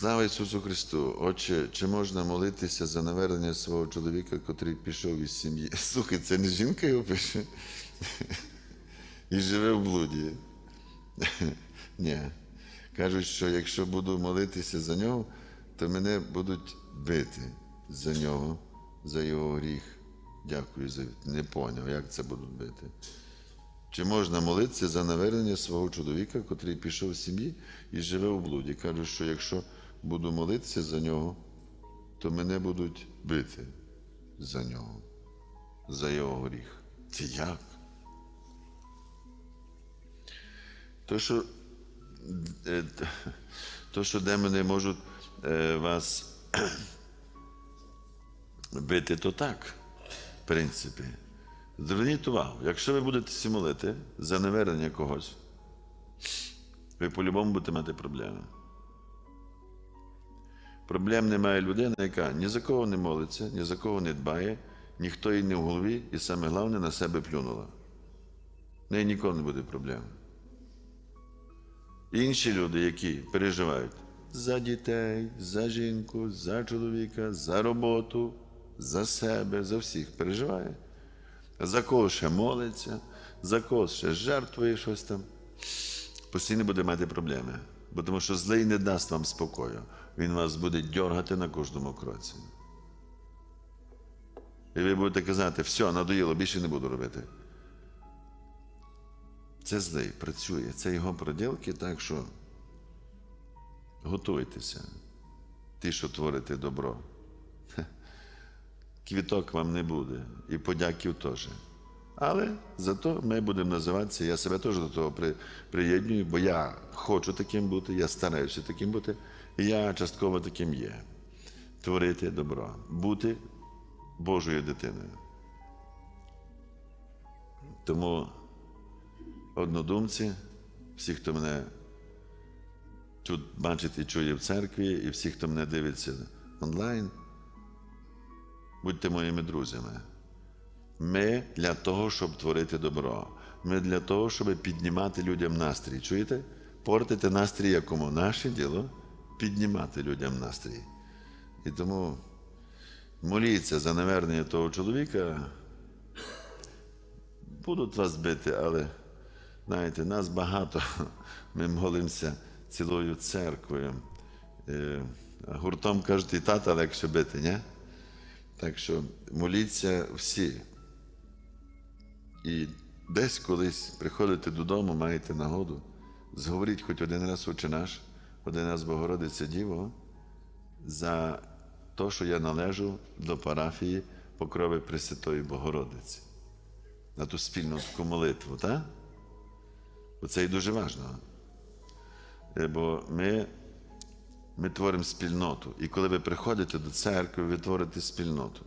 Слава Ісусу Христу! Отче, чи можна молитися за навернення свого чоловіка, котрий пішов із сім'ї? Слухай, це не жінка його пише і живе в блуді. Ні. Кажуть, що якщо буду молитися за нього, то мене будуть бити за нього, за його гріх. Дякую за не поняв, як це будуть бити. Чи можна молитися за навернення свого чоловіка, котрий пішов з сім'ї і живе у блуді? Кажуть, що якщо буду молитися за нього, то мене будуть бити за нього, за його гріх. Це як? То, що, е, то, що демони можуть е, вас бити, то так, в принципі. Зверніть увагу, якщо ви будете молити за навернення когось, ви по-любому будете мати проблеми. Проблем немає людина, яка ні за кого не молиться, ні за кого не дбає, ніхто їй не в голові, і саме головне на себе плюнула. В неї ніколи не буде проблем. Інші люди, які переживають за дітей, за жінку, за чоловіка, за роботу, за себе, за всіх переживає. За кого ще молиться, за кого ще жертвує щось там, постійно буде мати проблеми. Бо тому що злий не дасть вам спокою. Він вас буде дьоргати на кожному кроці. І ви будете казати, все, надоїло, більше не буду робити. Це злий працює, це його проділки, так що готуйтеся, ті, що творите добро. Квіток вам не буде, і подяків теж. Але зато ми будемо називатися, я себе теж до того при, приєднюю, бо я хочу таким бути, я стараюся таким бути, і я частково таким є. Творити добро, бути Божою дитиною. Тому однодумці, всі, хто мене тут бачить і чує в церкві, і всі, хто мене дивиться онлайн, будьте моїми друзями. Ми для того, щоб творити добро. Ми для того, щоб піднімати людям настрій. Чуєте? Портити настрій якому? Наше діло піднімати людям настрій. І тому моліться за навернення того чоловіка. Будуть вас бити, але знаєте, нас багато. Ми молимося цілою церквою. Е, Гуртом кажуть, і тата легше бити, ні? Так що моліться всі. І десь колись приходите додому, маєте нагоду, зговоріть хоч один раз Отче наш, один раз Богородиця Діво, за те, що я належу до парафії Покрови Пресвятої Богородиці. На ту спільну таку молитву, так? Бо це і дуже важливо. Бо ми, ми творимо спільноту. І коли ви приходите до церкви, ви творите спільноту.